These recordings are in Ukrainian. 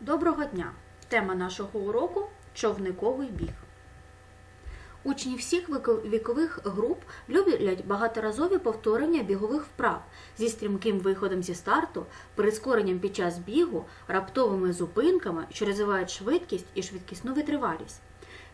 Доброго дня! Тема нашого уроку човниковий біг. Учні всіх вікових груп люблять багаторазові повторення бігових вправ зі стрімким виходом зі старту, прискоренням під час бігу, раптовими зупинками, що розвивають швидкість і швидкісну витривалість.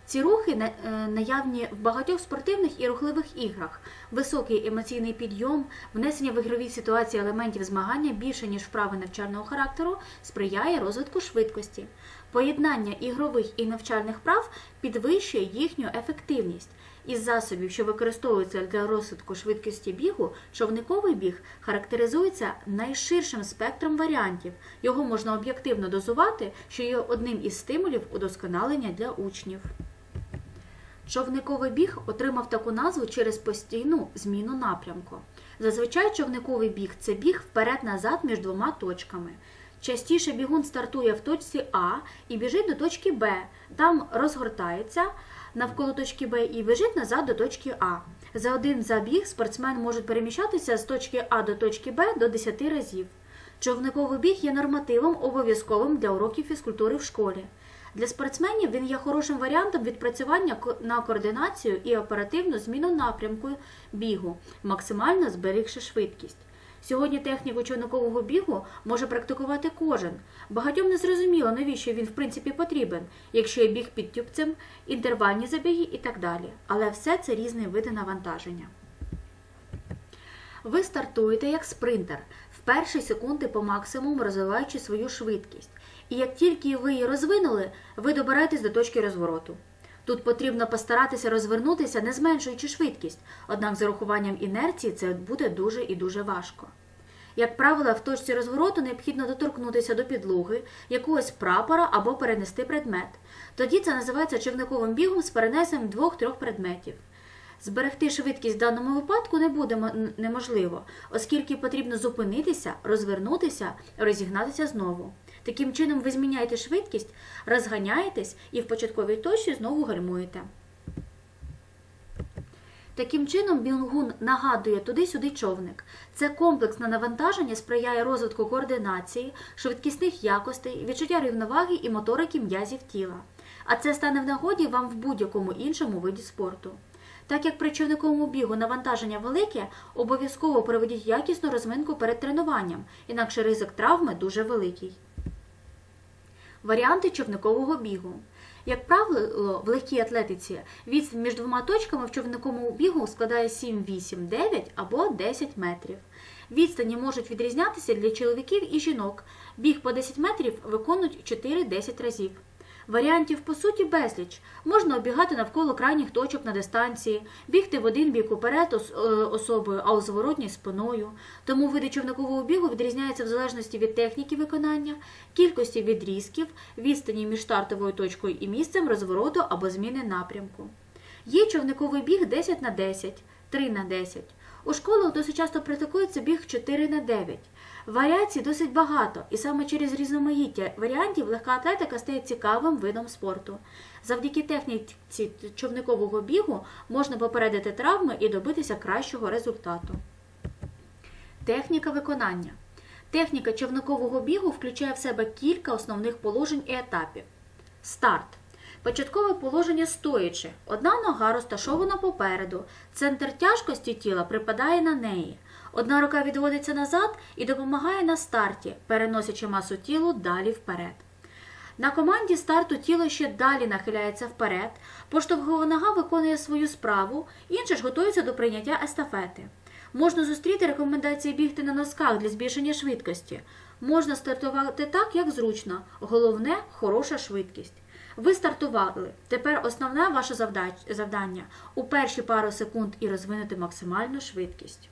Ці рухи е, наявні в багатьох спортивних і рухливих іграх. Високий емоційний підйом, внесення в ігрові ситуації елементів змагання більше, ніж вправи навчального характеру, сприяє розвитку швидкості. Поєднання ігрових і навчальних прав підвищує їхню ефективність. Із засобів, що використовуються для розвитку швидкості бігу, човниковий біг характеризується найширшим спектром варіантів. Його можна об'єктивно дозувати, що є одним із стимулів удосконалення для учнів. Човниковий біг отримав таку назву через постійну зміну напрямку. Зазвичай човниковий біг це біг вперед-назад між двома точками. Частіше бігун стартує в точці А і біжить до точки Б. Там розгортається навколо точки Б і біжить назад до точки А. За один забіг спортсмен може переміщатися з точки А до точки Б до 10 разів. Човниковий біг є нормативом обов'язковим для уроків фізкультури в школі. Для спортсменів він є хорошим варіантом відпрацювання на координацію і оперативну зміну напрямку бігу, максимально зберігши швидкість. Сьогодні техніку човникового бігу може практикувати кожен. Багатьом не зрозуміло, навіщо він в принципі потрібен, якщо є біг під тюбцем, інтервальні забіги і так далі. Але все це різні види навантаження. Ви стартуєте як спринтер, в перші секунди по максимуму розвиваючи свою швидкість. І як тільки ви її розвинули, ви добираєтесь до точки розвороту. Тут потрібно постаратися розвернутися, не зменшуючи швидкість, однак з урахуванням інерції це буде дуже і дуже важко. Як правило, в точці розвороту необхідно доторкнутися до підлоги, якогось прапора або перенести предмет. Тоді це називається човниковим бігом з перенесенням двох-трьох предметів. Зберегти швидкість в даному випадку не буде неможливо, оскільки потрібно зупинитися, розвернутися, розігнатися знову. Таким чином ви зміняєте швидкість, розганяєтесь і в початковій точці знову гальмуєте. Таким чином, бінгун нагадує туди-сюди човник. Це комплексне навантаження сприяє розвитку координації, швидкісних якостей, відчуття рівноваги і моторики м'язів тіла. А це стане в нагоді вам в будь-якому іншому виді спорту. Так як при човниковому бігу навантаження велике, обов'язково проведіть якісну розминку перед тренуванням, інакше ризик травми дуже великий. Варіанти човникового бігу. Як правило, в легкій атлетиці відстань між двома точками в човниковому бігу складає 7, 8, 9 або 10 метрів. Відстані можуть відрізнятися для чоловіків і жінок. Біг по 10 метрів виконують 4-10 разів. Варіантів по суті безліч. Можна обігати навколо крайніх точок на дистанції, бігти в один бік уперед е, особою, а у зворотній спиною. Тому види човникового бігу відрізняються в залежності від техніки виконання, кількості відрізків, відстані між стартовою точкою і місцем розвороту або зміни напрямку. Є човниковий біг 10 на 10, 3 на 10. У школах досить часто практикується біг 4 на 9. Варіацій досить багато, і саме через різноманіття варіантів легка атлетика стає цікавим видом спорту. Завдяки техніці човникового бігу можна попередити травми і добитися кращого результату. Техніка виконання. Техніка човникового бігу включає в себе кілька основних положень і етапів. Старт. Початкове положення стоячи. Одна нога розташована попереду. Центр тяжкості тіла припадає на неї. Одна рука відводиться назад і допомагає на старті, переносячи масу тілу далі вперед. На команді старту тіло ще далі нахиляється вперед, поштовхова нога виконує свою справу, інша ж готується до прийняття естафети. Можна зустріти рекомендації бігти на носках для збільшення швидкості. Можна стартувати так, як зручно. Головне хороша швидкість. Ви стартували. Тепер основне ваше завдання у перші пару секунд і розвинути максимальну швидкість.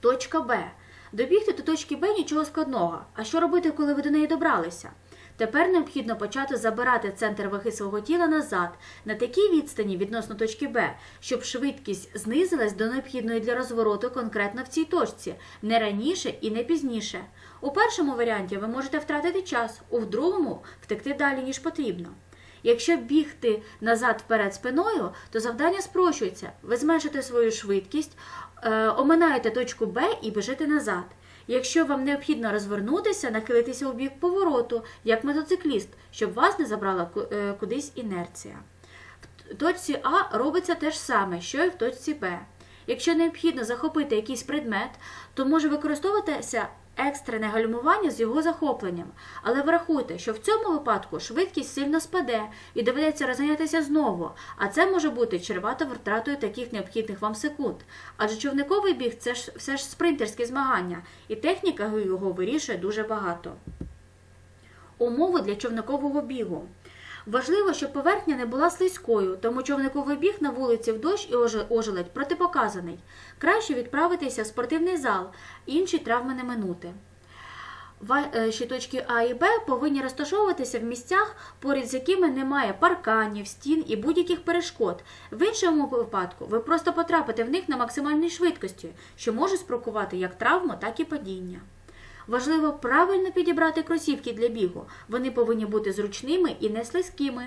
Точка Б. Добігти до точки Б нічого складного. А що робити, коли ви до неї добралися? Тепер необхідно почати забирати центр ваги свого тіла назад на такій відстані відносно точки Б, щоб швидкість знизилась до необхідної для розвороту конкретно в цій точці, не раніше і не пізніше. У першому варіанті ви можете втратити час, у другому втекти далі, ніж потрібно. Якщо бігти назад вперед спиною, то завдання спрощується. Ви зменшите свою швидкість, е, оминаєте точку Б і біжите назад. Якщо вам необхідно розвернутися, нахилитися у бік повороту, як мотоцикліст, щоб вас не забрала е, кудись інерція. В точці А робиться те ж саме, що і в точці Б. Якщо необхідно захопити якийсь предмет, то може використовуватися екстрене гальмування з його захопленням. Але врахуйте, що в цьому випадку швидкість сильно спаде і доведеться розганятися знову, а це може бути чревато втратою таких необхідних вам секунд. Адже човниковий біг це ж все ж спринтерські змагання, і техніка його вирішує дуже багато. Умови для човникового бігу. Важливо, щоб поверхня не була слизькою, тому човниковий біг на вулиці в дощ і ожеледь протипоказаний. Краще відправитися в спортивний зал, інші травми не минути. Е, точки А і Б повинні розташовуватися в місцях, поряд з якими немає парканів, стін і будь-яких перешкод. В іншому випадку ви просто потрапите в них на максимальній швидкості, що може спровокувати як травму, так і падіння. Важливо правильно підібрати кросівки для бігу. Вони повинні бути зручними і не слизькими,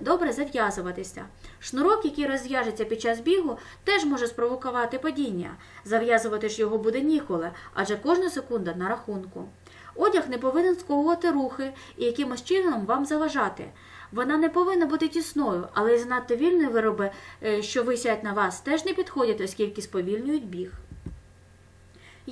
добре зав'язуватися. Шнурок, який розв'яжеться під час бігу, теж може спровокувати падіння. Зав'язувати ж його буде ніколи, адже кожна секунда на рахунку. Одяг не повинен сковувати рухи і якимось чином вам заважати. Вона не повинна бути тісною, але й занадто вільні вироби, е, що висять на вас, теж не підходять, оскільки сповільнюють біг.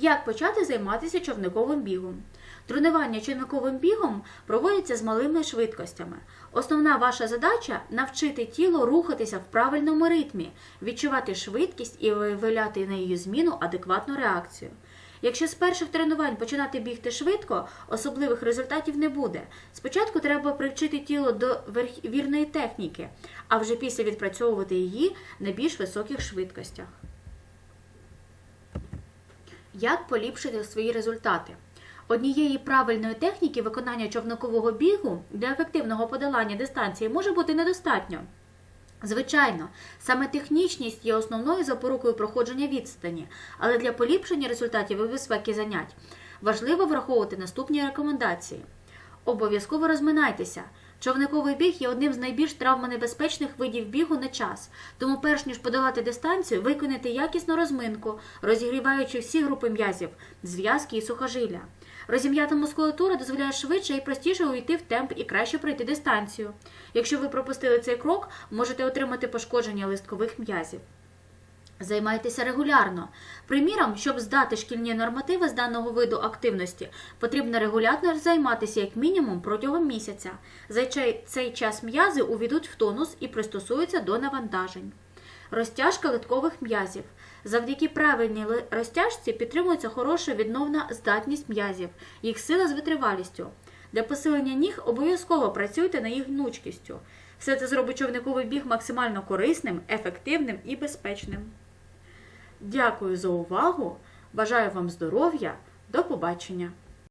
Як почати займатися човниковим бігом? Тренування човниковим бігом проводиться з малими швидкостями. Основна ваша задача навчити тіло рухатися в правильному ритмі, відчувати швидкість і виявляти на її зміну адекватну реакцію. Якщо з перших тренувань починати бігти швидко, особливих результатів не буде. Спочатку треба привчити тіло до вірної техніки, а вже після відпрацьовувати її на більш високих швидкостях. Як поліпшити свої результати? Однієї правильної техніки виконання човникового бігу для ефективного подолання дистанції може бути недостатньо. Звичайно, саме технічність є основною запорукою проходження відстані, але для поліпшення результатів і безпеки занять важливо враховувати наступні рекомендації. Обов'язково розминайтеся. Човниковий біг є одним з найбільш травмонебезпечних видів бігу на час, тому перш ніж подолати дистанцію, виконайте якісну розминку, розігріваючи всі групи м'язів, зв'язки і сухожилля. Розім'ята мускулатура дозволяє швидше і простіше увійти в темп і краще пройти дистанцію. Якщо ви пропустили цей крок, можете отримати пошкодження листкових м'язів. Займайтеся регулярно. Приміром, щоб здати шкільні нормативи з даного виду активності, потрібно регулярно займатися як мінімум протягом місяця. За цей- час м'язи увійдуть в тонус і пристосуються до навантажень. Розтяжка литкових м'язів. Завдяки правильній розтяжці підтримується хороша відновна здатність м'язів, їх сила з витривалістю. Для посилення ніг обов'язково працюйте над їх гнучкістю. Все це зробить човниковий біг максимально корисним, ефективним і безпечним. Дякую за увагу. Бажаю вам здоров'я. До побачення!